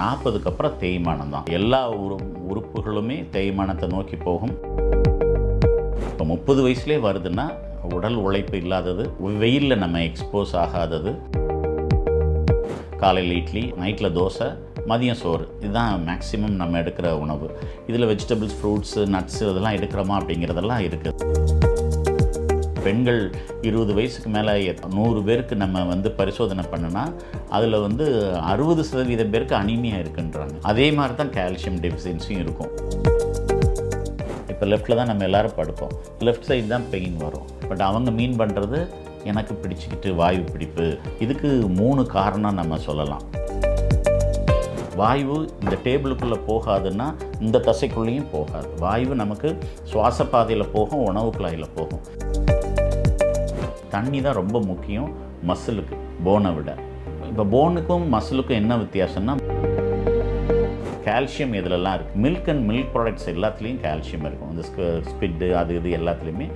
நாற்பதுக்கு அப்புறம் தேய்மானம் தான். எல்லா உரு உறுப்புகளுமே தேய்மானத்தை நோக்கி போகும். இப்போ முப்பது வயசுலேயே வருதுன்னா உடல் உழைப்பு இல்லாதது வெயிலில் நம்ம எக்ஸ்போஸ் ஆகாதது. காலையில் இட்லி நைட்டில் தோசை மதியம் சோறு. இதுதான் மேக்ஸிமம் நம்ம எடுக்கிற உணவு. இதில் வெஜிடபிள்ஸ் ஃப்ரூட்ஸு நட்ஸு இதெல்லாம் எடுக்கிறோமா அப்படிங்கிறதெல்லாம் இருக்குது. பெண்கள் இருபது வயசுக்கு மேலே நூறு பேருக்கு நம்ம வந்து பரிசோதனை பண்ணுனா அதில் வந்து அறுபது சதவீதம் பேருக்கு அனிமியா இருக்குன்றாங்க. அதே மாதிரி தான் கால்சியம் டெஃபிஷியன்சியும் இருக்கும். இப்போ லெஃப்ட்டில் தான் நம்ம எல்லாரும் படுப்போம். லெஃப்ட் சைடு தான் பெயின் வரும். பட் அவங்க மீன் பண்ணுறது எனக்கு பிடிச்சிக்கிட்டு வாயு பிடிப்பு. இதுக்கு மூணு காரணம் நம்ம சொல்லலாம். வாயு இந்த டேபிளுக்குள்ளே போகாதுன்னா இந்த தசைக்குள்ளேயும் போகாது. வாயு நமக்கு சுவாச பாதையில் போகும் உணவு குழாயில் போகும். தண்ணி தான் ரொம்ப முக்கியம் மசிலுக்கு போனை விட. இப்போ போனுக்கும் மசிலுக்கும் என்ன வித்தியாசம்னா கால்சியம் இதிலெல்லாம் இருக்குது மில்க் அண்ட் மில்க் ப்ராடக்ட்ஸ் எல்லாத்துலேயும் கால்சியம் இருக்கும். இந்த ஸ்பிட்டு அது இது எல்லாத்துலேயுமே.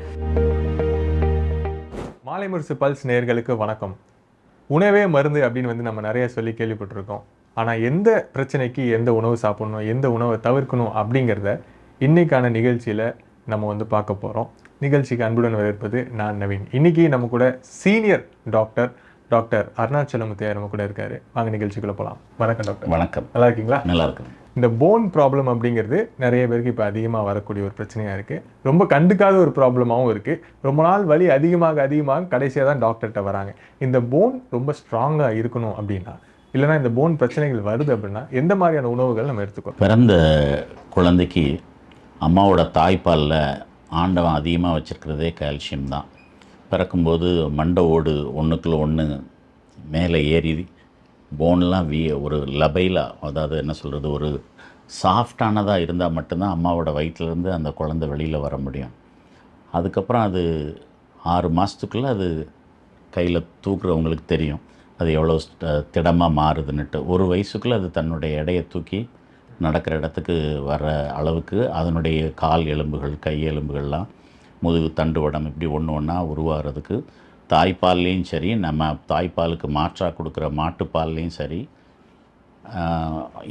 மாலை முரசு பல்ஸ் நேர்களுக்கு வணக்கம். உணவே மருந்து அப்படின்னு வந்து நம்ம நிறைய சொல்லி கேள்விப்பட்டிருக்கோம். ஆனால் எந்த பிரச்சனைக்கு எந்த உணவு சாப்பிடணும் எந்த உணவை தவிர்க்கணும் அப்படிங்கிறத இன்றைக்கான நிகழ்ச்சியில் நம்ம வந்து பார்க்க போகிறோம் நிகழ்ச்சிக்கு அன்புடன் வரவேற்பது நான் நவீன். இன்னைக்கு நம்ம கூட சீனியர் டாக்டர் டாக்டர் அருணாச்சலமுத்தையா நம்ம கூட இருக்காரு. வாங்க நிகழ்ச்சிக்குள்ள போகலாம் வணக்கம் டாக்டர் வணக்கம். நல்லா இருக்கீங்களா? நல்லா இருக்குது இந்த போன் ப்ராப்ளம் அப்படிங்கிறது நிறைய பேருக்கு இப்போ அதிகமாக வரக்கூடிய ஒரு பிரச்சனையாக இருக்குது ரொம்ப கண்டுக்காத ஒரு ப்ராப்ளமாகவும் இருக்குது ரொம்ப நாள் வலி அதிகமாக அதிகமாக கடைசியாக தான் டாக்டர்கிட்ட வராங்க. இந்த போன் ரொம்ப ஸ்ட்ராங்காக இருக்கணும் அப்படின்னா இல்லைன்னா இந்த போன் பிரச்சனைகள் வருது அப்படின்னா எந்த மாதிரியான உணவுகள் நம்ம எடுத்துக்கணும்? பிறந்த குழந்தைக்கு அம்மாவோட தாய்ப்பாலில் ஆண்டவன் அதிகமாக வச்சுருக்கிறதே கால்சியம் தான். பிறக்கும்போது மண்டை ஓடு ஒன்றுக்குள்ள ஒன்று மேலே ஏறி போன்லாம் வீ ஒரு லபைலாக அதாவது என்ன சொல்கிறது ஒரு சாஃப்டானதாக இருந்தால் மட்டும்தான் அம்மாவோட வயிற்றுலேருந்து அந்த குழந்தை வெளியில் வர முடியும். அதுக்கப்புறம் அது ஆறு மாதத்துக்குள்ளே அது கையில் தூக்குறவங்களுக்கு தெரியும். அது எவ்வளோ திடமாக மாறுதுன்னுட்டு. ஒரு வயசுக்குள்ளே அது தன்னுடைய எடையை தூக்கி நடக்கிற இடத்துக்கு வர அளவுக்கு அதனுடைய கால் எலும்புகள் கை எலும்புகள்லாம் முதுகு தண்டுவடம் இப்படி ஒன்று ஒன்றா உருவாகிறதுக்கு தாய்ப்பால்லேயும் சரி நம்ம தாய்ப்பாலுக்கு மாற்றாக கொடுக்குற மாட்டுப்பால்லேயும் சரி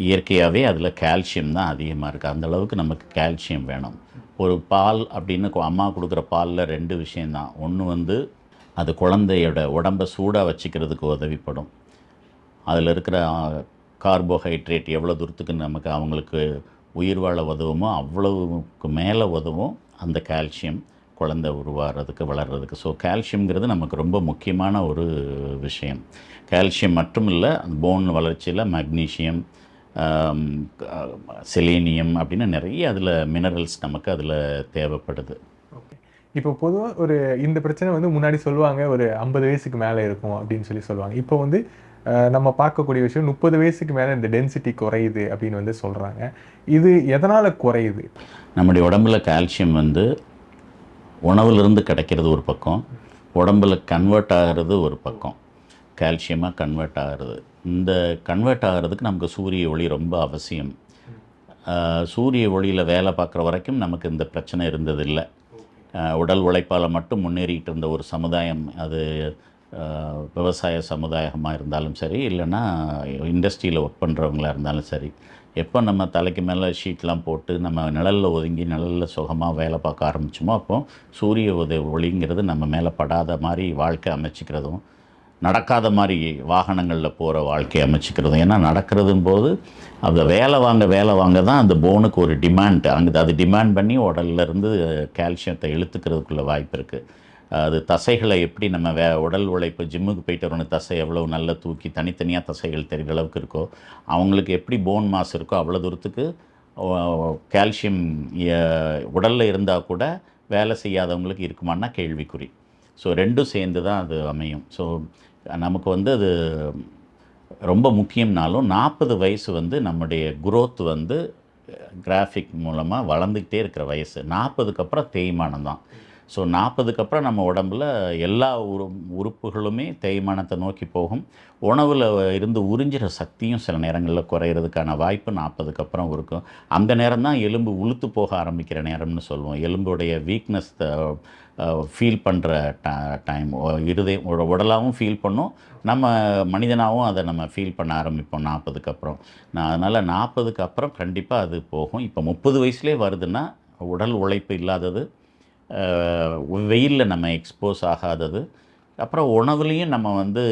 இயற்கையாகவே அதில் கால்சியம் தான் அதிகமாக இருக்குது அந்த அளவுக்கு நமக்கு கால்சியம் வேணும். ஒரு பால் அப்படின்னு அம்மா கொடுக்குற பாலில் ரெண்டு விஷயந்தான் ஒன்று வந்து அது குழந்தையோட உடம்பை சூடாக வச்சுக்கிறதுக்கு உதவிப்படும். அதில் இருக்கிற கார்போஹைட்ரேட் எவ்வளோ தூரத்துக்கு நமக்கு அவங்களுக்கு உயிர் வாழ உதவுமோ அவ்வளவுக்கு மேலே உதவும் அந்த கால்சியம் குழந்தை உருவாகிறதுக்கு வளர்கிறதுக்கு ஸோ கால்சியம்ங்கிறது நமக்கு ரொம்ப முக்கியமான ஒரு விஷயம். கால்சியம் மட்டும் இல்லை போன் வளர்ச்சியில் மக்னீஷியம் செலேனியம் அப்படின்னு நிறைய அதில் மினரல்ஸ் நமக்கு அதில் தேவைப்படுது. ஓகே இப்போ பொதுவாக ஒரு இந்த பிரச்சனை வந்து முன்னாடி சொல்லுவாங்க ஒரு ஐம்பது வயசுக்கு மேலே இருக்கும் அப்படின்னு சொல்லி சொல்லுவாங்க. இப்போ வந்து நம்ம பார்க்கக்கூடிய விஷயம் முப்பது வயசுக்கு மேலே இந்த டென்சிட்டி குறையுது அப்படின்னு வந்து சொல்கிறாங்க இது எதனால் குறையுது? நம்முடைய உடம்புல கால்சியம் வந்து உணவுலேருந்து கிடைக்கிறது ஒரு பக்கம் உடம்புல கன்வெர்ட் ஆகிறது ஒரு பக்கம். கால்சியமாக கன்வெர்ட் ஆகிறது. இந்த கன்வெர்ட் ஆகிறதுக்கு நமக்கு சூரிய ஒளி ரொம்ப அவசியம். சூரிய ஒளியில் வேலை பார்க்குற வரைக்கும் நமக்கு இந்த பிரச்சனை இருந்ததில்லை. உடல் உழைப்பால் மட்டும் முன்னேறிட்டு இருந்த ஒரு சமுதாயம் அது விவசாய சமுதாயமாக இருந்தாலும் சரி இல்லைன்னா இண்டஸ்ட்ரியில் ஒர்க் பண்ணுறவங்களாக இருந்தாலும் சரி எப்போ நம்ம தலைக்கு மேலே ஷீட்லாம் போட்டு நம்ம நிழலில் ஒதுங்கி நிழலில் சுகமாக வேலை பார்க்க ஆரம்பிச்சோமோ அப்போ சூரிய உதவி ஒளிங்கிறது நம்ம மேலே படாத மாதிரி வாழ்க்கை அமைச்சிக்கிறதும் நடக்காத மாதிரி வாகனங்களில் போகிற வாழ்க்கையை அமைச்சிக்கிறதும் ஏன்னா நடக்கிறதும் போது அந்த வேலை வாங்க வேலை வாங்க தான் அந்த போனுக்கு ஒரு டிமாண்ட் அங்கே அது டிமாண்ட் பண்ணி உடல்ல இருந்து கால்சியத்தை இழுத்துக்கிறதுக்குள்ள வாய்ப்பு இருக்குது அது தசைகளை எப்படி நம்ம வே உடல் உழைப்பு ஜிம்முக்கு போயிட்டு வரணும் தசை எவ்வளோ நல்லா தூக்கி தனித்தனியாக தசைகள் தெரிகிற அளவுக்கு இருக்கோ அவங்களுக்கு எப்படி போன் மாஸ் இருக்கோ அவ்வளோ தூரத்துக்கு கால்சியம் உடலில் இருந்தால் கூட வேலை செய்யாதவங்களுக்கு இருக்குமான்னா கேள்விக்குறி. ஸோ ரெண்டும் சேர்ந்து தான் அது அமையும். ஸோ நமக்கு வந்து அது ரொம்ப முக்கியம்னாலும் நாற்பது வயசு வந்து நம்முடைய குரோத் வந்து கிராஃபிக் மூலமாக வளர்ந்துக்கிட்டே இருக்கிற வயசு. நாற்பதுக்கு அப்புறம் தேய்மானம் தான். ஸோ நாற்பதுக்கு அப்புறம் நம்ம உடம்புல எல்லா உரு உறுப்புகளுமே தேய்மானத்தை நோக்கி போகும். உணவில் இருந்து உறிஞ்சிற சக்தியும் சில நேரங்களில் குறையிறதுக்கான வாய்ப்பு நாற்பதுக்கு அப்புறம் இருக்கும். அந்த நேரம் தான் எலும்பு உளுத்து போக ஆரம்பிக்கிற நேரம்னு சொல்லுவோம். எலும்புடைய வீக்னஸ் ஃபீல் பண்ணுற டைம் இருதயம் உடலாகவும் ஃபீல் பண்ணும். நம்ம மனிதனாகவும் அதை நம்ம ஃபீல் பண்ண ஆரம்பிப்போம் நாற்பதுக்கு அப்புறம். நான் அதனால் நாற்பதுக்கு அப்புறம் கண்டிப்பாக அது போகும். இப்போ முப்பது வயசுலேயே வருதுன்னா உடல் உழைப்பு இல்லாதது வெயிலில் நம்ம எக்ஸ்போஸ் ஆகாதது. அப்புறம் உணவுலேயும் நம்ம வந்து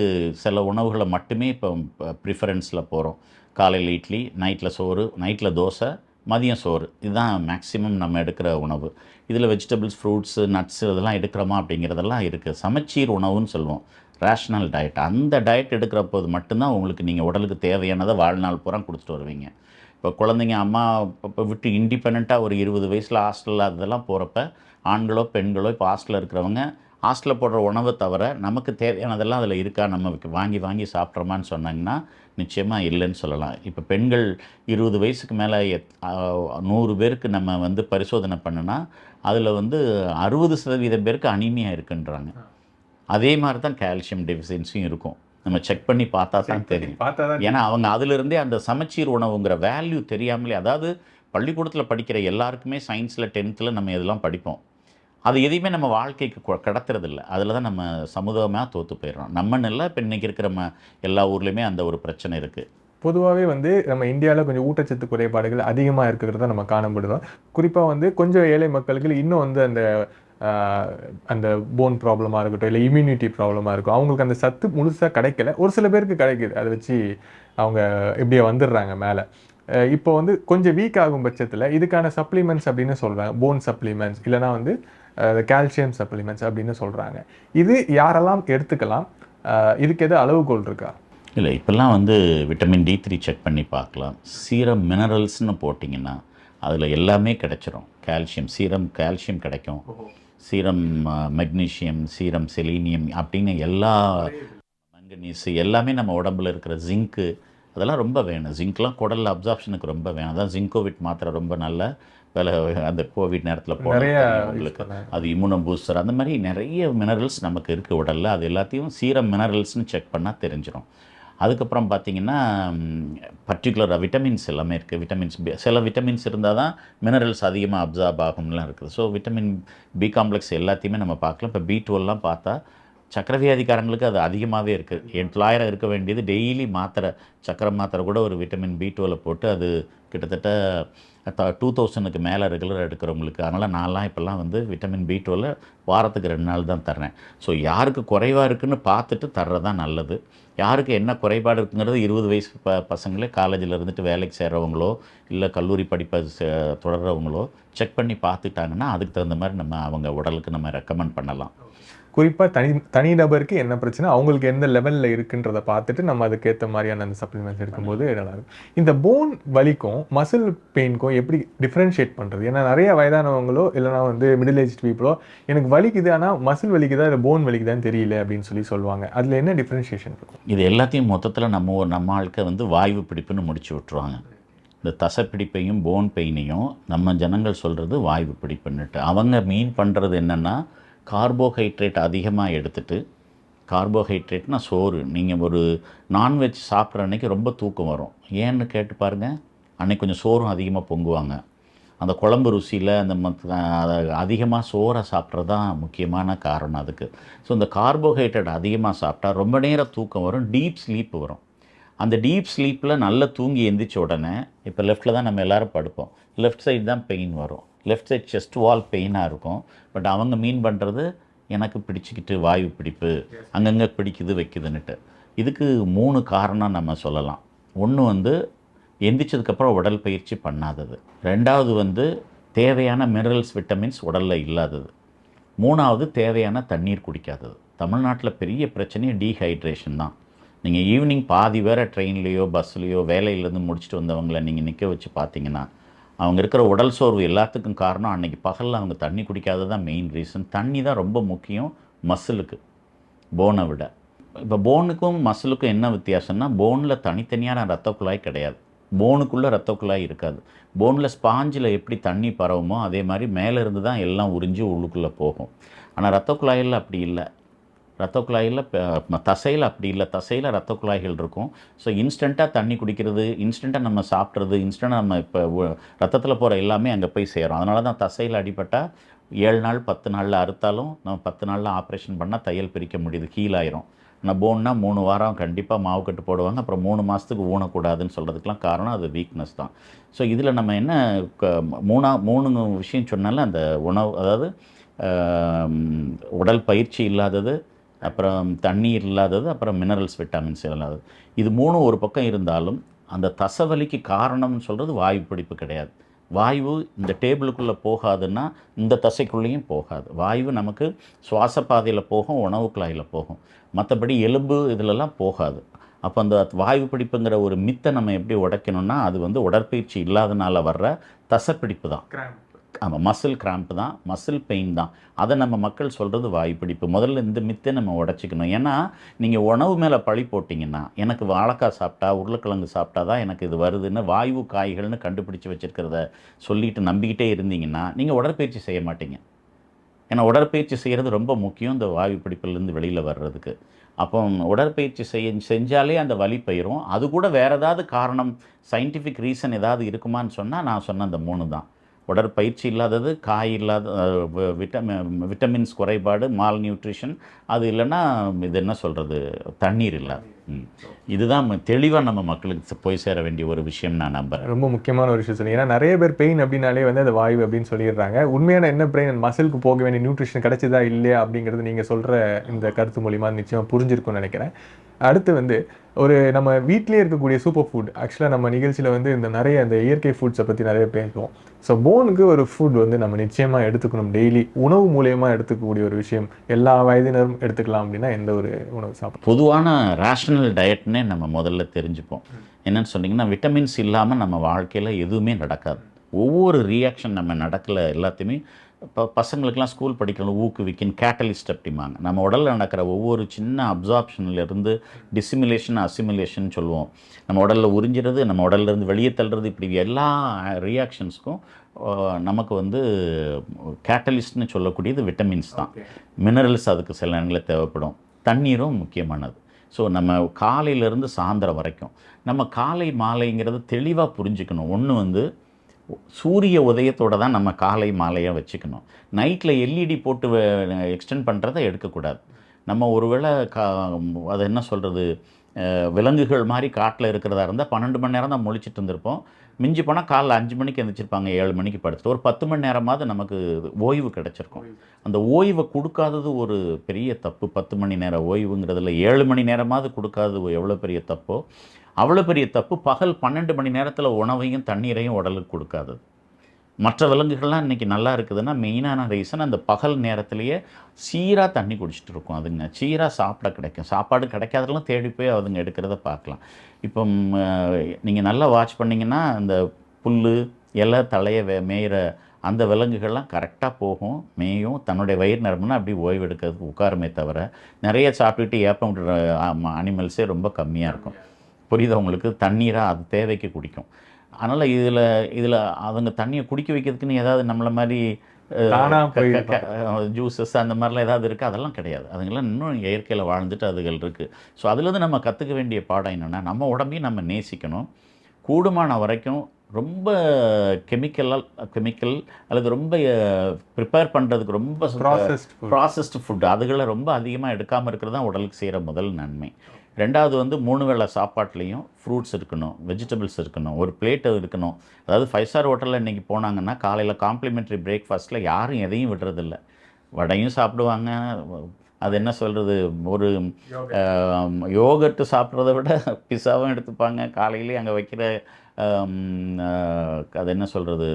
சில உணவுகளை மட்டுமே இப்போ ப்ரிஃபரன்ஸில் போகிறோம் காலையில் இட்லி நைட்டில் சோறு நைட்டில் தோசை மதியம் சோறு. இதுதான் மேக்ஸிமம் நம்ம எடுக்கிற உணவு. இதில் வெஜிடபிள்ஸ் ஃப்ரூட்ஸு நட்ஸு இதெல்லாம் எடுக்கிறோமா அப்படிங்கிறதெல்லாம் இருக்குது சமச்சீர் உணவுன்னு சொல்லுவோம். ரேஷ்னல் டயட் அந்த டயட் எடுக்கிறப்போது மட்டும்தான் உங்களுக்கு நீங்கள் உடலுக்கு தேவையானதை வாழ்நாள் பூரா கொடுத்துட்டு வருவீங்க. இப்போ குழந்தைங்க அம்மா இப்போ விட்டு இண்டிபெண்ட்டாக ஒரு இருபது வயசில் ஹாஸ்டலில் அதெல்லாம் போகிறப்ப ஆண்களோ பெண்களோ இப்போ ஹாஸ்டலில் இருக்கிறவங்க ஹாஸ்டலில் போடுற உணவை தவிர நமக்கு தேவையானதெல்லாம் அதில் இருக்கா? நம்ம வாங்கி வாங்கி சாப்பிட்றோமான்னு சொன்னாங்கன்னா நிச்சயமாக இல்லைன்னு சொல்லலாம். இப்போ பெண்கள் இருபது வயசுக்கு மேலே எத் நூறு பேருக்கு நம்ம வந்து பரிசோதனை பண்ணுனா அதில் வந்து அறுபது சதவீதம் பேருக்கு அனீமியா இருக்குன்றாங்க. அதே மாதிரி தான் கால்சியம் டெஃபிஷியன்சியும் இருக்கும். நம்ம செக் பண்ணி பார்த்தா தான் தெரியும். பார்த்தா தான் ஏன்னா அவங்க அதிலிருந்தே அந்த சமச்சீர் உணவுங்கிற வேல்யூ தெரியாமலே அதாவது பள்ளிக்கூடத்தில் படிக்கிற எல்லாருக்குமே சயின்ஸில் டென்த்தில் நம்ம இதெல்லாம் படிப்போம். அது எதையுமே நம்ம வாழ்க்கைக்கு கடத்துறதில்ல. அதில் தான் நம்ம சமுதாயமாக தோற்று போயிடுறோம். நம்மன்னு இல்லை இப்போ இன்றைக்கி இருக்கிற ம எல்லா ஊர்லேயுமே அந்த ஒரு பிரச்சனை இருக்குது பொதுவாகவே வந்து நம்ம இந்தியாவில் கொஞ்சம் ஊட்டச்சத்து குறைபாடுகள் அதிகமாக இருக்கிறத நம்ம காணப்படுறோம். குறிப்பாக வந்து கொஞ்சம் ஏழை மக்களுக்கு இன்னும் வந்து அந்த அந்த போன் ப்ராப்ளமாக இருக்கட்டும் இல்லை இம்யூனிட்டி ப்ராப்ளமாக இருக்கும் அவங்களுக்கு அந்த சத்து முழுசாக கிடைக்கல. ஒரு சில பேருக்கு கிடைக்குது. அதை வச்சு அவங்க இப்படியே வந்துடுறாங்க மேலே. இப்போ வந்து கொஞ்சம் வீக் ஆகும் பட்சத்தில் இதுக்கான சப்ளிமெண்ட்ஸ் அப்படின்னு சொல்கிறாங்க போன் சப்ளிமெண்ட்ஸ் இல்லைனா வந்து கால்சியம் சப்ளிமெண்ட்ஸ் அப்படின்னு சொல்கிறாங்க இது யாரெல்லாம் எடுத்துக்கலாம்? இதுக்கு எது அளவுகோல் இருக்கா? இல்லை இப்போல்லாம் வந்து விட்டமின் டி த்ரீ செக் பண்ணி பார்க்கலாம். சீரம் மினரல்ஸ்னு போட்டிங்கன்னா அதில் எல்லாமே கிடைச்சிரும். கால்சியம் சீரம் கால்சியம் கிடைக்கும். சீரம் மெக்னீஷியம் சீரம் செலீனியம் அப்படின்னு எல்லா மங்கனீஸ் எல்லாமே நம்ம உடம்புல இருக்கிற ஜிங்க்கு அதெல்லாம் ரொம்ப வேணும். ஜிங்க்லாம் குடல் அப்சார்ப்ஷனுக்கு ரொம்ப வேணும். அதான் ஜிங்கோவிட் மாத்திரை ரொம்ப நல்ல விலை. அந்த கோவிட் நேரத்தில் use உங்களுக்கு. அது இம்யூனோ பூஸ்டர் அந்த மாதிரி நிறைய மினரல்ஸ் நமக்கு இருக்குது உடலில். அது எல்லாத்தையும் சீரம் மினரல்ஸ்னு செக் பண்ணால் தெரிஞ்சிடும் அதுக்கப்புறம் பார்த்தீங்கன்னா பர்டிகுலராக விட்டமின்ஸ் எல்லாமே இருக்குது விட்டமின்ஸ் பி சில விட்டமின்ஸ் இருந்தால் தான் மினரல்ஸ் அதிகமாக அப்சார்ப் ஆகும்லாம் இருக்குது. ஸோ விட்டமின் பி காம்ப்ளெக்ஸ் எல்லாத்தையுமே நம்ம பார்க்கலாம். இப்போ பி டுவெல்லாம் பார்த்தா சக்கரவியாதிக்காரங்களுக்கு அது அதிகமாகவே இருக்குது என் இருக்க வேண்டியது டெய்லி மாத்திரை சக்கரை மாத்திரை கூட ஒரு விட்டமின் பி டுவெலை போட்டு அது கிட்டத்தட்ட டூ தௌசண்ட்க்கு மேலே ரெகுலர் எடுக்கிறவங்களுக்கு. அதனால் நான்லாம் இப்போல்லாம் வந்து விட்டமின் பி டுவெல்ல வாரத்துக்கு ரெண்டு நாள் தான் தர்றேன். ஸோ யாருக்கு குறைவாக இருக்குன்னு பார்த்துட்டு தர்றது தான் நல்லது. யாருக்கு என்ன குறைபாடு இருக்குங்கிறது இருபது வயசு ப பசங்களே காலேஜில் இருந்துட்டு வேலைக்கு சேர்றவங்களோ இல்லை கல்லூரி படிப்பை தொடர்கிறவங்களோ தொடர்றவங்களோ செக் பண்ணி பார்த்துட்டாங்கன்னா அதுக்கு தகுந்த மாதிரி நம்ம அவங்க உடலுக்கு நம்ம ரெக்கமெண்ட் பண்ணலாம். குறிப்பாக தனி தனி நபருக்கு என்ன பிரச்சனை? அவங்களுக்கு எந்த லெவலில் இருக்குன்றதை பார்த்துட்டு நம்ம அதுக்கேற்ற மாதிரியான அந்த சப்ளிமெண்ட்ஸ் எடுக்கும்போது நல்லாயிருக்கும். இந்த போன் வலிக்கும் மசில் பெயினுக்கும் எப்படி டிஃப்ரென்ஷியேட் பண்ணுறது ஏன்னா நிறைய வயதானவங்களோ இல்லைனா வந்து மிடில் ஏஜ் பீப்புளோ எனக்கு வலிக்குது ஆனால் மசில் வலிக்குதா இல்லை போன் வலிக்குதான்னு தெரியல அப்படின்னு சொல்லி சொல்லுவாங்க. அதில் என்ன டிஃப்ரென்ஷியேஷன் இருக்கும்? இது எல்லாத்தையும் மொத்தத்தில் நம்ம நம்ம ஆட்கள் வந்து வாய்வு பிடிப்புன்னு முடிச்சு விட்ருவாங்க இந்த தசைப்பிடிப்பையும் போன் பெயினையும் நம்ம ஜனங்கள் சொல்கிறது வாய்வு பிடிப்புன்னுட்டு. அவங்க மீன் பண்ணுறது என்னென்னா கார்போஹைட்ரேட் அதிகமாக எடுத்துட்டு கார்போஹைட்ரேட்னா சோறு. நீங்கள் ஒரு நான்வெஜ் சாப்பிட்ற அன்னைக்கு ரொம்ப தூக்கம் வரும். ஏன்னு கேட்டு பாருங்கள் அன்னைக்கு கொஞ்சம் சோறும் அதிகமாக பொங்குவாங்க. அந்த குழம்பு ருசியில் அந்த அதிகமாக சோறை சாப்பிட்றது தான் முக்கியமான காரணம் அதுக்கு. ஸோ இந்த கார்போஹைட்ரேட் அதிகமாக சாப்பிட்டா ரொம்ப நேரம் தூக்கம் வரும் டீப் ஸ்லீப் வரும். அந்த டீப் ஸ்லீப்பில் நல்லா தூங்கி எந்திரிச்ச உடனே இப்போ லெஃப்ட்டில் தான் நம்ம எல்லாரும் படுப்போம். லெஃப்ட் சைடு தான் பெயின் வரும். லெஃப்ட் சைட் செஸ்ட் வால் பெயினாக இருக்கும். பட் அவங்க மீன் பண்ணுறது எனக்கு பிடிச்சிக்கிட்டு வாயு பிடிப்பு அங்கங்கே பிடிக்குது வைக்குதுன்னுட்டு. இதுக்கு மூணு காரணம் நம்ம சொல்லலாம். ஒன்று வந்து எந்திரிச்சதுக்கப்புறம் உடல் பயிற்சி பண்ணாதது. ரெண்டாவது வந்து தேவையான மினரல்ஸ் விட்டமின்ஸ் உடலில் இல்லாதது. மூணாவது தேவையான தண்ணீர் குடிக்காதது. தமிழ்நாட்டில் பெரிய பிரச்சனையே டீஹைட்ரேஷன் தான். நீங்கள் ஈவினிங் பாதி வேற ட்ரெயின்லேயோ பஸ்லேயோ வேலையிலேருந்து முடிச்சுட்டு வந்தவங்களை நீங்கள் நிற்க வச்சு பார்த்தீங்கன்னா அவங்க இருக்கிற உடல் சோர்வு எல்லாத்துக்கும் காரணம் அன்னைக்கு பகலில் அவங்க தண்ணி குடிக்காதது தான் மெயின் ரீசன் தண்ணி தான் ரொம்ப முக்கியம் மசிலுக்கு போனை விட. இப்போ போனுக்கும் மசிலுக்கும் என்ன வித்தியாசம்னா போனில் தனித்தனியான ரத்த குழாய் கிடையாது. போனுக்குள்ளே ரத்த குழாய் இருக்காது. போனில் ஸ்பாஞ்சில் எப்படி தண்ணி பரவுமோ அதே மாதிரி மேலேருந்து தான் எல்லாம் உறிஞ்சி உள்ளுக்குள்ளே போகும். ஆனால் ரத்த குழாயில் அப்படி இல்லை. ரத்த குழாயில் தசையில் அப்படி இல்லை. தசையில் ரத்த குழாய்கள் இருக்கும். ஸோ இன்ஸ்டண்ட்டாக தண்ணி குடிக்கிறது இன்ஸ்டண்ட்டாக நம்ம சாப்பிட்றது இன்ஸ்டண்ட்டாக நம்ம இப்போ ரத்தத்தில் போகிற எல்லாமே அங்கே போய் சேரும். அதனால தான் தசையில் அடிபட்டால் ஏழு நாள் பத்து நாளில் அறுத்தாலும் நம்ம பத்து நாளில் ஆப்ரேஷன் பண்ணால் தையல் பிரிக்க முடியுது. கீழாயிரும். ஆனால் போன்னா மூணு வாரம் கண்டிப்பாக மாவு கட்டு போடுவாங்க. அப்புறம் மூணு மாதத்துக்கு ஊனக்கூடாதுன்னு சொல்கிறதுக்கெலாம் காரணம் அது வீக்னஸ் தான். ஸோ இதில் நம்ம என்ன க- மூணா மூணு விஷயம் சொன்னால அந்த உணவு அதாவது உடல் பயிற்சி இல்லாதது அப்புறம் தண்ணீர் இல்லாதது அப்புறம் மினரல்ஸ் விட்டமின்ஸ் இல்லாதது. இது மூணும் ஒரு பக்கம் இருந்தாலும் அந்த தசவலிக்கு காரணம்னு சொல்கிறது வாயு பிடிப்பு கிடையாது. வாயு இந்த டேபிளுக்குள்ளே போகாதுன்னா இந்த தசைக்குள்ளேயும் போகாது. வாயு நமக்கு சுவாச பாதையில் போகும் உணவு குழாயில் போகும். மற்றபடி எலும்பு இதிலெல்லாம் போகாது. அப்போ அந்த வாயு பிடிப்புங்கிற ஒரு மித்தை நம்ம எப்படி உடைக்கணும்னா அது வந்து உடற்பயிற்சி இல்லாதனால வர்ற தசைப்பிடிப்பு தான். ஆமாம் மசில் கிராம்ப் தான் மசில் பெயின் தான். அதை நம்ம மக்கள் சொல்கிறது வாய்ப்பிடிப்பு. முதல்ல இந்த மித்தை நம்ம உடச்சிக்கணும். ஏன்னா நீங்கள் உணவு மேலே பழி போட்டிங்கன்னா எனக்கு வாழைக்காய் சாப்பிட்டா உருளைக்கிழங்கு சாப்பிட்டா தான் எனக்கு இது வருதுன்னு வாயு காய்கள்னு கண்டுபிடிச்சி வச்சிருக்கிறத சொல்லிட்டு நம்பிக்கிட்டே இருந்தீங்கன்னா நீங்கள் உடற்பயிற்சி செய்ய மாட்டீங்க. ஏன்னா உடற்பயிற்சி செய்கிறது ரொம்ப முக்கியம் இந்த வாயு பிடிப்பிலேருந்து வெளியில் வர்றதுக்கு. அப்போ உடற்பயிற்சி செய்ய செஞ்சாலே அந்த வலி போயிடும் அது கூட வேறு ஏதாவது காரணம் சயின்டிஃபிக் ரீசன் ஏதாவது இருக்குமான்னு சொன்னால் நான் சொன்ன அந்த மூணு தான். உடற்பயிற்சி இல்லாதது காய் இல்லாத விட்டமின் விட்டமின்ஸ் குறைபாடு மால் நியூட்ரிஷன் அது இல்லைன்னா இது என்ன சொல்கிறது தண்ணீர் இல்லை. இதுதான் தெளிவாக நம்ம மக்களுக்கு போய் சேர வேண்டிய ஒரு விஷயம் நான் நம்புகிறேன் ரொம்ப முக்கியமான ஒரு விஷயம் சொன்னீங்க. ஏன்னா நிறைய பேர் பெயின் அப்படின்னாலே வந்து அது வாயு அப்படின்னு சொல்லிடுறாங்க. உண்மையான என்ன பிரெயின் மசிலுக்கு போக வேண்டிய நியூட்ரிஷன் கிடைச்சதா இல்லையா அப்படிங்கிறது நீங்கள் சொல்கிற இந்த கருத்து மூலிமா நிச்சயமாக புரிஞ்சிருக்கும்னு நினைக்கிறேன். அடுத்து வந்து ஒரு நம்ம வீட்டிலே இருக்கக்கூடிய சூப்பர் ஃபுட் ஆக்சுவலாக நம்ம நிகழ்ச்சியில் வந்து இந்த நிறைய இந்த இயற்கை ஃபுட்ஸை பற்றி நிறைய பேசுவோம் ஸோ போனுக்கு ஒரு ஃபுட் வந்து நம்ம நிச்சயமாக எடுத்துக்கணும் டெய்லி உணவு மூலியமாக எடுத்துக்கக்கூடிய ஒரு விஷயம். எல்லா வயதினரும் எடுத்துக்கலாம் அப்படின்னா எந்த ஒரு உணவு சாப்பிடும் பொதுவான ரேஷனல் டயட்னே நம்ம முதல்ல தெரிஞ்சுப்போம். என்னன்னு சொன்னீங்கன்னா விட்டமின்ஸ் இல்லாமல் நம்ம வாழ்க்கையில் எதுவுமே நடக்காது. ஒவ்வொரு ரியாக்ஷன் நம்ம நடக்கல எல்லாத்தையுமே இப்போ பசங்களுக்கெல்லாம் ஸ்கூல் படிக்கிறவங்க ஊக்குவிக்கின் கேட்டலிஸ்ட் அப்படிம்பாங்க. நம்ம உடலில் நடக்கிற ஒவ்வொரு சின்ன அப்சார்ப்ஷன்லேருந்து டிசிமுலேஷன் அசிமுலேஷன் சொல்லுவோம். நம்ம உடலில் உறிஞ்சிறது நம்ம உடல்ல இருந்து வெளியே தள்ளுறது இப்படி எல்லா ரியாக்ஷன்ஸ்க்கும் நமக்கு வந்து கேட்டலிஸ்ட்னு சொல்லக்கூடியது விட்டமின்ஸ் தான். மினரல்ஸ் அதுக்கு சில நேரங்களில் தேவைப்படும். தண்ணீரும் முக்கியமானது. ஸோ நம்ம காலையிலேருந்து சாயந்தரம் வரைக்கும் நம்ம காலை மாலைங்கிறது தெளிவாக புரிஞ்சுக்கணும். ஒன்று வந்து சூரிய உதயத்தோடு தான் நம்ம காலை மாலையாக வச்சுக்கணும். நைட்டில் எல்இடி போட்டு எக்ஸ்டெண்ட் பண்ணுறதை எடுக்கக்கூடாது. நம்ம ஒருவேளை கா அது என்ன சொல்கிறது விலங்குகள் மாதிரி காட்டில் இருக்கிறதா இருந்தால் பன்னெண்டு மணி நேரம் தான் முழிச்சிட்டு இருந்திருப்போம். மிஞ்சி போனால் காலைல அஞ்சு மணிக்கு எந்திரிச்சிருப்பாங்க ஏழு மணிக்கு படுத்துட்டு. ஒரு பத்து மணி நேரமாவது நமக்கு ஓய்வு கிடச்சிருக்கும். அந்த ஓய்வை கொடுக்காதது ஒரு பெரிய தப்பு. பத்து மணி நேரம் ஓய்வுங்கிறதுல ஏழு மணி நேரமாவது கொடுக்காதது எவ்வளோ பெரிய தப்போ அவ்வளோ பெரிய தப்பு பகல் பன்னெண்டு மணி நேரத்தில் உணவையும் தண்ணீரையும் உடலுக்கு கொடுக்காது. மற்ற விலங்குகள்லாம் இன்றைக்கி நல்லா இருக்குதுன்னா மெயினான ரீசன் அந்த பகல் நேரத்திலேயே சீராக தண்ணி குடிச்சிட்டு இருக்கும். அதுங்க சீராக சாப்பிட கிடைக்கும். சாப்பாடு கிடைக்காதெல்லாம் தேடி போய் அதுங்க எடுக்கிறத பார்க்கலாம். இப்போ நீங்கள் நல்லா வாட்ச் பண்ணிங்கன்னா அந்த புல் இலை தலையை வே மேயிற அந்த விலங்குகள்லாம் கரெக்டாக போகும் மேயும். தன்னுடைய வயிறு நிரம்புனா அப்படி ஓய்வு எடுக்கிறதுக்கு உட்காருமே தவிர நிறைய சாப்பிட்டுட்டு ஏப்பம் விடுற அனிமல்ஸே ரொம்ப கம்மியாக இருக்கும். புரியுதா உங்களுக்கு? தண்ணீராக அது தேவைக்கு குடிக்கும். அதனால் இதில் இதில் அவங்க தண்ணியை குடிக்க வைக்கிறதுக்குன்னு ஏதாவது நம்மளை மாதிரி ஜூஸஸ் அந்த மாதிரிலாம் ஏதாவது இருக்குது அதெல்லாம் கிடையாது. அதுங்கெல்லாம் இன்னும் இயற்கையில் வாழ்ந்துட்டு அதுகள் இருக்குது ஸோ அதுலேருந்து நம்ம கற்றுக்க வேண்டிய பாடம் என்னென்னா நம்ம உடம்பையும் நம்ம நேசிக்கணும். கூடுமான வரைக்கும் ரொம்ப கெமிக்கலால் கெமிக்கல் அல்லது ரொம்ப ப்ரிப்பேர் பண்ணுறதுக்கு ரொம்ப ப்ராசஸ்ட் ப்ராசஸ்டு ஃபுட் அதுகளை ரொம்ப அதிகமாக எடுக்காமல் இருக்கிறது தான் உடலுக்கு செய்கிற முதல் நன்மை. ரெண்டாவது வந்து மூணு வேளை சாப்பாட்லேயும் ஃப்ரூட்ஸ் இருக்கணும் வெஜிடபிள்ஸ் இருக்கணும் ஒரு பிளேட் இருக்கணும். அதாவது ஃபைவ் ஸ்டார் ஹோட்டலில் இன்றைக்கி போனாங்கன்னா காலையில் காம்ப்ளிமெண்ட்ரி பிரேக்ஃபாஸ்ட்டில் யாரும் எதையும் விடுறதில்ல. வடையும் சாப்பிடுவாங்க. அது என்ன சொல்கிறது ஒரு யோகர்ட்டு சாப்பிட்றத விட பிஸாவும் எடுத்துப்பாங்க. காலையிலேயே அங்கே வைக்கிற அது என்ன சொல்கிறது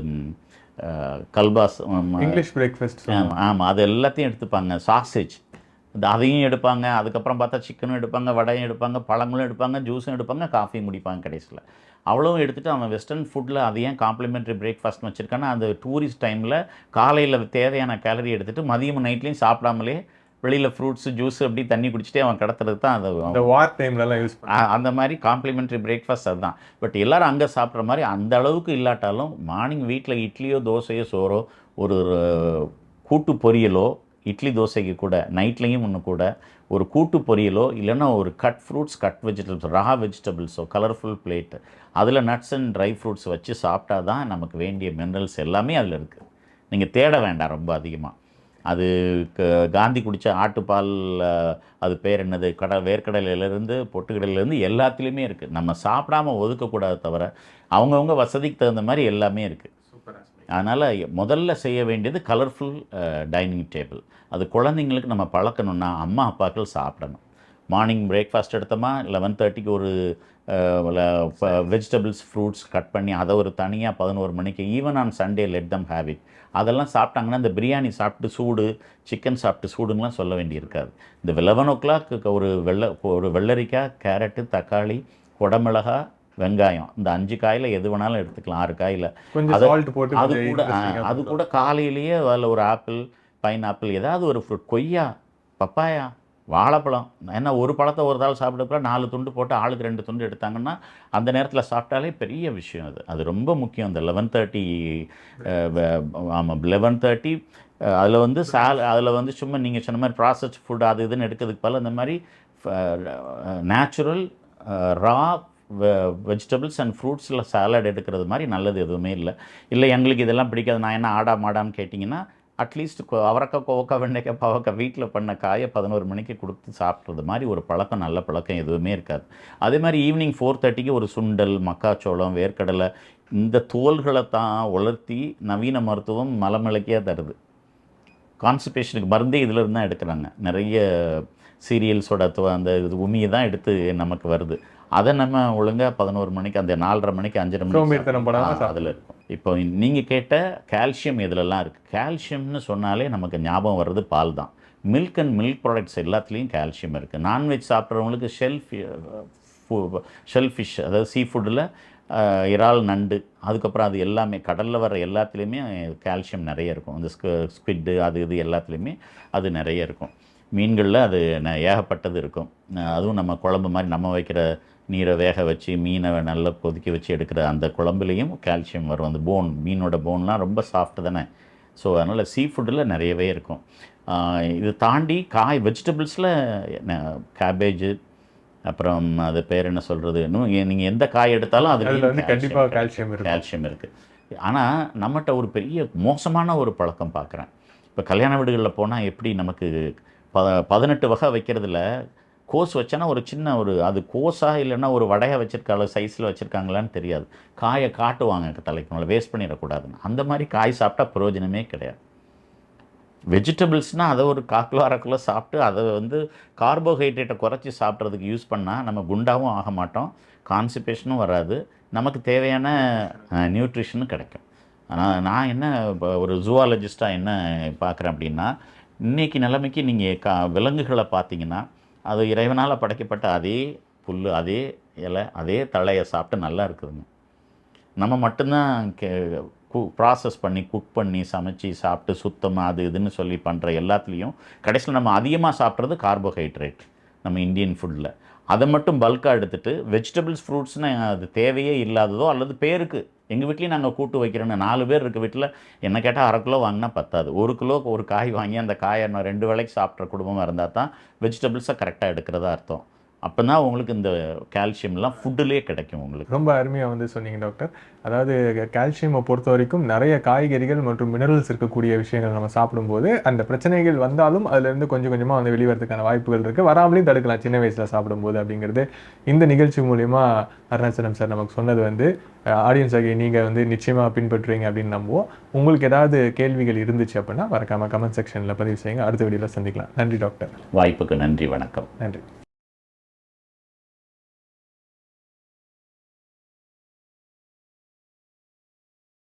கல்பாஸ் இங்கிலீஷ் பிரேக்ஃபாஸ்ட் ஆமாம் ஆமாம் அது எல்லாத்தையும் எடுத்துப்பாங்க. சாசேஜ் அதையும் எடுப்பாங்க அதுக்கப்புறம் பார்த்தா சிக்கனும் எடுப்பாங்க வடையும் எடுப்பாங்க பழங்களும் எடுப்பாங்க ஜூஸும் எடுப்பாங்க காஃபியும் குடிப்பாங்க கடைசியில். அவ்வளவும் எடுத்துகிட்டு அவன் வெஸ்டர்ன் ஃபுட்டில் அது ஏன் காம்ப்ளிமெண்ட்ரி பிரேக்ஃபாஸ்ட் வச்சுருக்கான்னா அந்த டூரிஸ்ட் டைமில் காலையில் தேவையான கேலரி எடுத்துகிட்டு மதியம் நைட்லேயும் சாப்பிடாமலே வெளியில் ஃப்ரூட்ஸு ஜூஸ் அப்படி தண்ணி குடிச்சிட்டே அவன் கடத்துறது தான் அது. இந்த வார் டைம்லலாம் யூஸ் அந்த மாதிரி காம்ப்ளிமெண்ட்ரி பிரேக்ஃபாஸ்ட் அதுதான். பட் எல்லாரும் அங்கே சாப்பிட்ற மாதிரி அந்த அளவுக்கு இல்லாட்டாலும் மார்னிங் வீட்டில் இட்லியோ தோசையோ சோறோ ஒரு கூட்டு பொரியலோ இட்லி தோசைக்கு கூட நைட்லேயும் ஒன்று கூட ஒரு கூட்டு பொரியலோ இல்லைன்னா ஒரு cut fruits cut vegetables raw வெஜிடபிள்ஸோ colourful plate அதில் நட்ஸ் அண்ட் ட்ரை ஃப்ரூட்ஸ் வச்சு சாப்பிட்டா தான் நமக்கு வேண்டிய மினரல்ஸ் எல்லாமே அதில் இருக்குது நீங்கள் தேட வேண்டாம் ரொம்ப அதிகமாக அது க- காந்தி குடித்த ஆட்டுப்பால் அது பேர் என்னது? கடை வேர்க்கடலையிலேருந்து பொட்டுக்கடலையிலேருந்து எல்லாத்துலேயுமே இருக்குது நம்ம சாப்பிடாம ஒதுக்கக்கூடாது தவிர அவங்கவுங்க வசதிக்கு தகுந்த மாதிரி எல்லாமே இருக்குது அதனால் முதல்ல செய்ய வேண்டியது கலர்ஃபுல் டைனிங் டேபிள் அது குழந்தைங்களுக்கு நம்ம பழக்கணும்னா அம்மா அப்பாக்கள் சாப்பிடணும். மார்னிங் பிரேக்ஃபாஸ்ட் எடுத்தோமா லெவன் தேர்ட்டிக்கு ஒரு வெஜிடபிள்ஸ் ஃப்ரூட்ஸ் கட் பண்ணி அதை ஒரு தனியாக பதினோரு மணிக்கு even on Sunday let them have it அதெல்லாம் சாப்பிட்டாங்கன்னா இந்த பிரியாணி சாப்பிட்டு சூடு சிக்கன் சாப்பிட்டு சூடுங்கலாம் சொல்ல வேண்டியிருக்காது. இந்த லெவன் ஓ கிளாக் ஒரு வெள்ளை ஒரு வெள்ளரிக்காய் கேரட்டு தக்காளி குடமிளகா வெங்காயம். இந்த அஞ்சு காயில் எது வேணாலும் எடுத்துக்கலாம். ஆறு காயில். போட்டு அது கூட அது. கூட காலையிலேயே அதில் ஒரு ஆப்பிள் பைன் ஆப்பிள் ஏதாவது ஒரு ஃப்ரூட் கொய்யா பப்பாயா வாழைப்பழம். ஏன்னா ஒரு பழத்தை ஒரு தாள் சாப்பிடக்குள்ள நாலு துண்டு போட்டு ஆளுக்கு ரெண்டு துண்டு எடுத்தாங்கன்னா அந்த நேரத்தில் சாப்பிட்டாலே பெரிய விஷயம் அது. அது ரொம்ப முக்கியம். இந்த லெவன் தேர்ட்டி ஆமாம் லெவன் தேர்ட்டி அதில் வந்து சால் அதில் வந்து சும்மா நீங்கள் சொன்ன மாதிரி ப்ராசஸ்ட் ஃபுட் அது இதுன்னு எடுக்கிறதுக்கு பதிலா இந்த மாதிரி நேச்சுரல் ரா வெஜிடபிள்ஸ் அண்ட் ஃப்ரூட்ஸில் சாலட் எடுக்கிறது மாதிரி நல்லது எதுவுமே இல்லை. இல்லை எங்களுக்கு இதெல்லாம் பிடிக்காது. நான் என்ன ஆடா மாடான்னு கேட்டிங்கன்னா அட்லீஸ்ட் அவரக்காய் கோவக்காய் வெண்டைக்காய் பாவக்காய் வீட்டில் பண்ண காயை பதினோரு மணிக்கு கொடுத்து சாப்பிட்றது மாதிரி ஒரு பழக்கம் நல்ல பழக்கம் எதுவுமே இருக்காது. அதே மாதிரி ஈவினிங் ஃபோர் தேர்ட்டிக்கு ஒரு சுண்டல் மக்காச்சோளம் வேர்க்கடலை இந்த தோல்களை தான் உலர்த்தி நவீன மருத்துவம் மலமிளக்கியாக தருது. கான்ஸ்டிபேஷனுக்கு மருந்தே இதில் தான் எடுக்கிறாங்க. நிறைய சீரியல்ஸோட அந்த இது உமியை தான் எடுத்து நமக்கு வருது. அதை நம்ம ஒழுங்காக பதினோரு மணிக்கு அந்த நாலரை மணிக்கு அஞ்சரை மணிக்கு அதில் இருக்கும். இப்போ நீங்கள் கேட்ட கால்சியம் இதிலெல்லாம் இருக்குது கால்சியம்னு சொன்னாலே நமக்கு ஞாபகம் வர்றது பால் தான் மில்க் அண்ட் மில்க் ப்ராடக்ட்ஸ் எல்லாத்துலேயும் கால்சியம் இருக்குது நான்வெஜ் சாப்பிட்றவங்களுக்கு ஷெல்ஃப் ஷெல் ஃபிஷ் அதாவது சீ ஃபுட்டில் இறால் நண்டு அதுக்கப்புறம் அது எல்லாமே கடலில் வர எல்லாத்துலேயுமே கால்சியம் நிறைய இருக்கும். இந்த ஸ்குவிட்டு அது இது எல்லாத்துலேயுமே அது நிறைய இருக்கும். மீன்களில் அது ஏகப்பட்டது இருக்கும். அதுவும் நம்ம குழம்பு மாதிரி நம்ம வைக்கிற நீரை வேக வச்சு மீனை நல்லா கொதிக்க வச்சு எடுக்கிற அந்த குழம்புலேயும் கால்சியம் வரும். அந்த போன் மீனோட போன்லாம் ரொம்ப சாஃப்ட் தானே? ஸோ அதனால் சீ ஃபுட்டில் நிறையவே இருக்கும். இது தாண்டி காய் வெஜிடபிள்ஸில் கேபேஜு அப்புறம் அது பேர் என்ன சொல்கிறது இன்னும் நீங்கள் எந்த காய் எடுத்தாலும் அதுல அதில் வந்து கண்டிப்பா கால்சியம் கால்சியம் இருக்குது ஆனால் நம்மகிட்ட ஒரு பெரிய மோசமான ஒரு பழக்கம் பார்க்குறேன் இப்போ கல்யாண வீடுகளில் போனால் எப்படி நமக்கு ப பதினெட்டு வகை வைக்கிறதுல கோஸ் வச்சோன்னா ஒரு சின்ன ஒரு அது கோஸாக இல்லைன்னா ஒரு வடையை வச்சுருக்காங்க சைஸில் வச்சுருக்காங்களான்னு தெரியாது. காயை காட்டுவாங்க தலைக்கு மேலே வேஸ்ட் பண்ணிடக்கூடாதுன்னு. அந்த மாதிரி காய் சாப்பிட்டா பிரயோஜனமே கிடையாது. வெஜிடபிள்ஸ்னால் அதை ஒரு கால் கிலோ சாப்பிட்டு அதை வந்து கார்போஹைட்ரேட்டை குறைச்சி சாப்பிட்றதுக்கு யூஸ் பண்ணால் நம்ம குண்டாவும் ஆக மாட்டோம். கான்சிபேஷனும் வராது. நமக்கு தேவையான நியூட்ரிஷனும் கிடைக்கும். ஆனால் நான் என்ன இப்போ ஒரு ஜூவாலஜிஸ்ட்டாக என்ன பார்க்குறேன் அப்படின்னா இன்னைக்கு நிலைமைக்கு நீங்கள் கா விலங்குகளை பார்த்தீங்கன்னா அது இறைவனால் படைக்கப்பட்ட அதே புல் அதே இலை அதே தழையை சாப்பிட்டு நல்லா இருக்குதுங்க. நம்ம மட்டும்தான் கே கு ப்ராசஸ் பண்ணி குக் பண்ணி சமைச்சு சாப்பிட்டு சுத்தமாக அது இதுன்னு சொல்லி பண்ணுற எல்லாத்துலேயும் கடைசியில் நம்ம அதிகமாக சாப்பிட்றது கார்போஹைட்ரேட் நம்ம இந்தியன் ஃபுட்டில் அதை மட்டும் பல்காக எடுத்துட்டு வெஜிடபிள்ஸ் ஃப்ரூட்ஸ்னு அது தேவையே இல்லாததோ அல்லது பேருக்கு. எங்கள் வீட்லேயும் நாங்கள் கூட்டு வைக்கிறோன்னு நாலு பேர் இருக்க வீட்டில் என்ன கேட்டால் அரை கிலோ வாங்கினா பத்தாது. ஒரு கிலோ ஒரு காய் வாங்கி அந்த காயை நான் ரெண்டு வேளைக்கு சாப்பிட்ற குடும்பமாக இருந்தால் தான் வெஜிடபிள்ஸை கரெக்டாக எடுக்கிறதா அர்த்தம். அப்போ தான் உங்களுக்கு இந்த கால்சியம்லாம் ஃபுட்டுலேயே கிடைக்கும் உங்களுக்கு. ரொம்ப அருமையாக வந்து சொன்னீங்க டாக்டர் அதாவது கால்சியமை பொறுத்த வரைக்கும் நிறைய காய்கறிகள் மற்றும் மினரல்ஸ் இருக்கக்கூடிய விஷயங்கள் நம்ம சாப்பிடும்போது அந்த பிரச்சனைகள் வந்தாலும் அதுலேருந்து கொஞ்சம் கொஞ்சமாக வந்து வெளிவரதுக்கான வாய்ப்புகள் இருக்குது வராமலையும் தடுக்கலாம் சின்ன வயசில் சாப்பிடும்போது அப்படிங்கிறது. இந்த நிகழ்ச்சி மூலிமா அருணாச்சலம் சார் நமக்கு சொன்னது வந்து ஆடியன்ஸ் ஆகிய நீங்கள் வந்து நிச்சயமாக பின்பற்றுவீங்க அப்படின்னு நம்புவோம். உங்களுக்கு ஏதாவது கேள்விகள் இருந்துச்சு அப்படின்னா மறக்காமல் கமெண்ட் செக்ஷனில் பதிவு செய்யுங்க. அடுத்த வீடியோவில் சந்திக்கலாம். நன்றி டாக்டர் வாய்ப்புக்கு நன்றி வணக்கம். நன்றி.